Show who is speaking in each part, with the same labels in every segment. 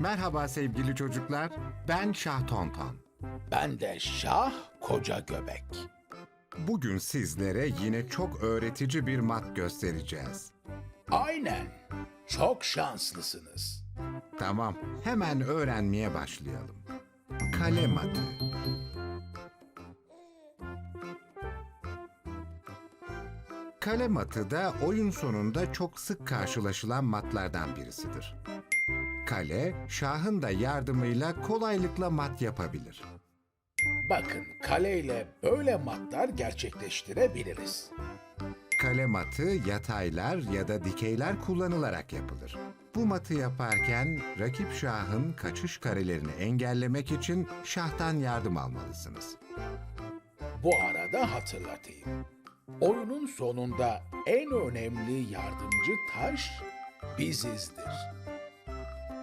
Speaker 1: Merhaba sevgili çocuklar. Ben Şah Tonton.
Speaker 2: Ben de Şah Koca Göbek.
Speaker 1: Bugün sizlere yine çok öğretici bir mat göstereceğiz.
Speaker 2: Aynen. Çok şanslısınız.
Speaker 1: Tamam, hemen öğrenmeye başlayalım. Kale matı. Kale matı da oyun sonunda çok sık karşılaşılan matlardan birisidir. Kale, şahın da yardımıyla kolaylıkla mat yapabilir.
Speaker 2: Bakın kaleyle böyle matlar gerçekleştirebiliriz.
Speaker 1: Kale matı yataylar ya da dikeyler kullanılarak yapılır. Bu matı yaparken rakip şahın kaçış karelerini engellemek için şahtan yardım almalısınız.
Speaker 2: Bu arada hatırlatayım. Oyunun sonunda en önemli yardımcı taş bizizdir.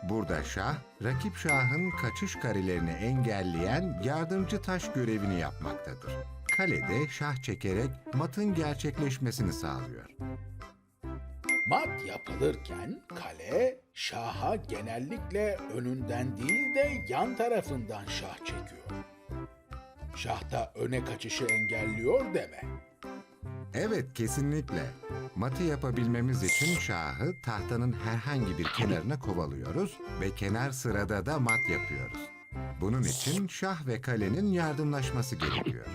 Speaker 1: Burada şah, rakip şahın kaçış karelerini engelleyen yardımcı taş görevini yapmaktadır. Kalede şah çekerek matın gerçekleşmesini sağlıyor.
Speaker 2: Mat yapılırken kale şaha genellikle önünden değil de yan tarafından şah çekiyor. Şah da öne kaçışı engelliyor deme.
Speaker 1: Evet, kesinlikle. Matı yapabilmemiz için şahı tahtanın herhangi bir kenarına kovalıyoruz ve kenar sırada da mat yapıyoruz. Bunun için şah ve kalenin yardımlaşması gerekiyor.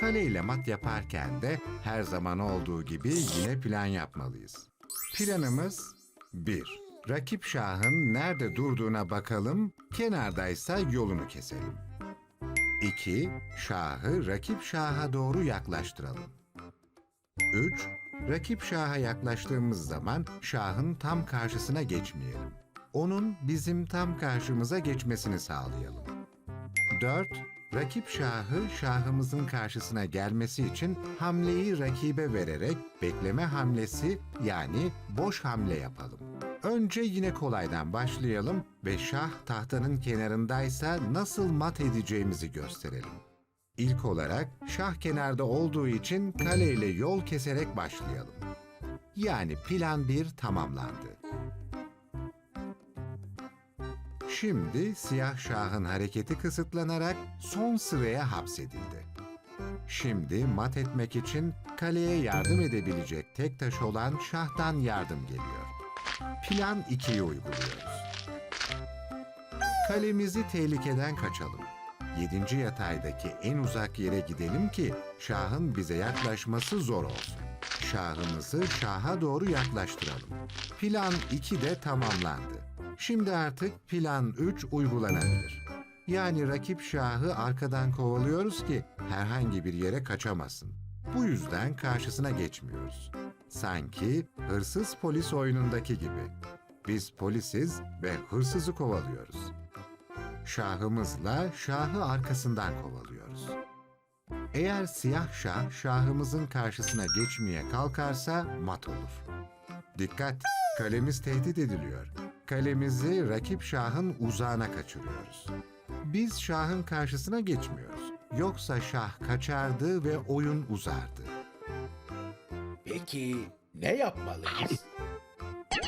Speaker 1: Kale ile mat yaparken de her zaman olduğu gibi yine plan yapmalıyız. Planımız 1. Rakip şahın nerede durduğuna bakalım, kenardaysa yolunu keselim. 2. Şahı rakip şaha doğru yaklaştıralım. 3. Rakip şaha yaklaştığımız zaman şahın tam karşısına geçmeyelim. Onun bizim tam karşımıza geçmesini sağlayalım. 4. Rakip şahı şahımızın karşısına gelmesi için hamleyi rakibe vererek bekleme hamlesi yani boş hamle yapalım. Önce yine kolaydan başlayalım ve şah tahtanın kenarındaysa nasıl mat edeceğimizi gösterelim. İlk olarak şah kenarda olduğu için kaleyle yol keserek başlayalım. Yani plan 1 tamamlandı. Şimdi siyah şahın hareketi kısıtlanarak son sıraya hapsedildi. Şimdi mat etmek için kaleye yardım edebilecek tek taş olan şahtan yardım geliyor. Plan 2'yi uyguluyoruz. Kalemizi tehlikeden kaçalım. Yedinci yataydaki en uzak yere gidelim ki şahın bize yaklaşması zor olsun. Şahımızı şaha doğru yaklaştıralım. Plan 2 de tamamlandı. Şimdi artık plan 3 uygulanabilir. Yani rakip şahı arkadan kovalıyoruz ki herhangi bir yere kaçamasın. Bu yüzden karşısına geçmiyoruz. Sanki hırsız polis oyunundaki gibi. Biz polisiz ve hırsızı kovalıyoruz. Şahımızla şahı arkasından kovalıyoruz. Eğer siyah şah şahımızın karşısına geçmeye kalkarsa mat olur. Dikkat! Kalemiz tehdit ediliyor. Kalemizi rakip şahın uzağına kaçırıyoruz. Biz şahın karşısına geçmiyoruz. Yoksa şah kaçardı ve oyun uzardı.
Speaker 2: Peki ne yapmalıyız?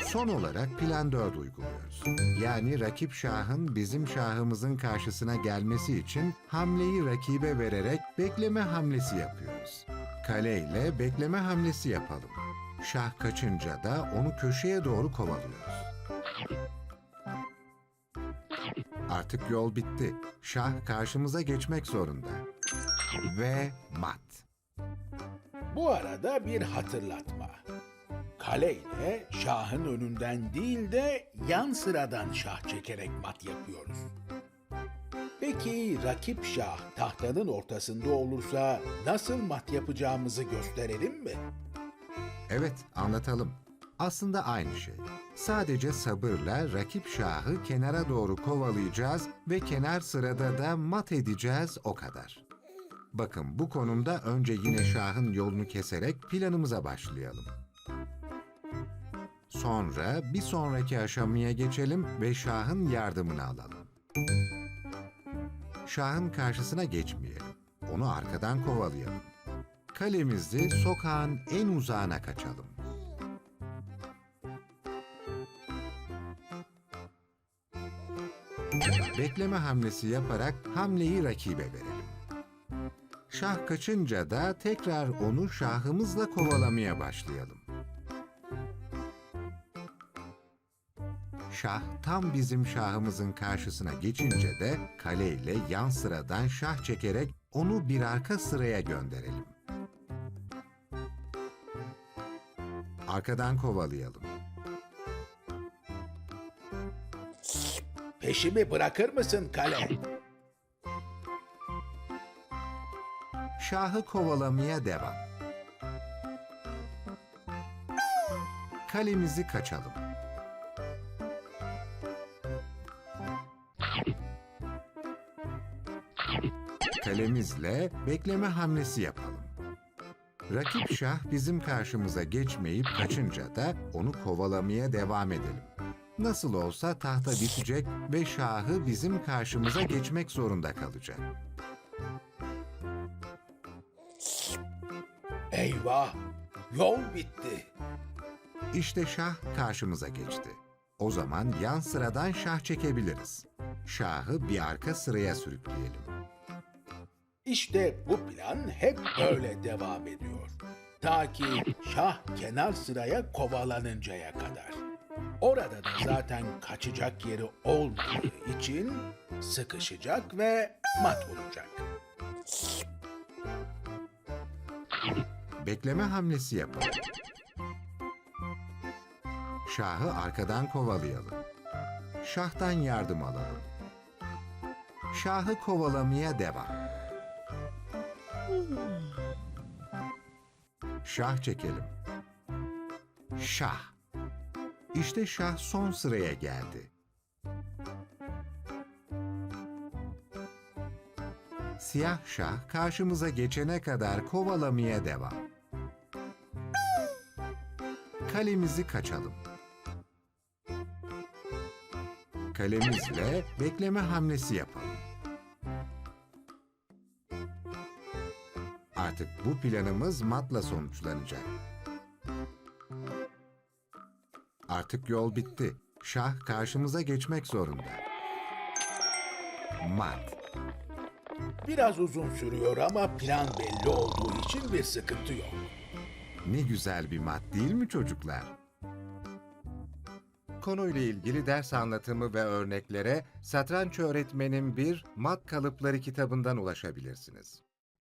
Speaker 1: Son olarak plan 4 uyguluyoruz. Yani rakip şahın bizim şahımızın karşısına gelmesi için hamleyi rakibe vererek bekleme hamlesi yapıyoruz. Kale ile bekleme hamlesi yapalım. Şah kaçınca da onu köşeye doğru kovalıyoruz. Artık yol bitti. Şah karşımıza geçmek zorunda. Ve mat.
Speaker 2: Bu arada bir hatırlatma. Kale şahın önünden değil de yan sıradan şah çekerek mat yapıyoruz. Peki rakip şah tahtanın ortasında olursa nasıl mat yapacağımızı gösterelim mi?
Speaker 1: Evet, anlatalım. Aslında aynı şey. Sadece sabırla rakip şahı kenara doğru kovalayacağız ve kenar sırada da mat edeceğiz o kadar. Bakın bu konumda önce yine şahın yolunu keserek planımıza başlayalım. Sonra bir sonraki aşamaya geçelim ve şahın yardımını alalım. Şahın karşısına geçmeyelim. Onu arkadan kovalayalım. Kalemizi sokağın en uzağına kaçalım. Bekleme hamlesi yaparak hamleyi rakibe verelim. Şah kaçınca da tekrar onu şahımızla kovalamaya başlayalım. Şah tam bizim şahımızın karşısına geçince de kaleyle yan sıradan şah çekerek onu bir arka sıraya gönderelim. Arkadan kovalayalım.
Speaker 2: Peşimi bırakır mısın kale?
Speaker 1: Şahı kovalamaya devam. Kalemizi kaçalım. Kalemizle bekleme hamlesi yapalım. Rakip şah bizim karşımıza geçmeyip kaçınca da onu kovalamaya devam edelim. Nasıl olsa tahta bitecek ve şahı bizim karşımıza geçmek zorunda kalacak.
Speaker 2: Eyvah! Yol bitti.
Speaker 1: İşte şah karşımıza geçti. O zaman yan sıradan şah çekebiliriz. Şahı bir arka sıraya sürükleyelim.
Speaker 2: İşte bu plan hep böyle devam ediyor. Ta ki şah kenar sıraya kovalanıncaya kadar. Orada da zaten kaçacak yeri olmadığı için sıkışacak ve mat olacak.
Speaker 1: Bekleme hamlesi yapalım. Şahı arkadan kovalayalım. Şahtan yardım alalım. Şahı kovalamaya devam. Şah çekelim. Şah. İşte şah son sıraya geldi. Siyah şah karşımıza geçene kadar kovalamaya devam. Kalemizi kaçalım. Kalemizle bekleme hamlesi yapalım. Artık bu planımız matla sonuçlanacak. Artık yol bitti. Şah karşımıza geçmek zorunda. Mat.
Speaker 2: Biraz uzun sürüyor ama plan belli olduğu için bir sıkıntı yok.
Speaker 1: Ne güzel bir mat değil mi çocuklar? Konuyla ilgili ders anlatımı ve örneklere Satranç Öğretmenim 1 Mat Kalıpları kitabından ulaşabilirsiniz.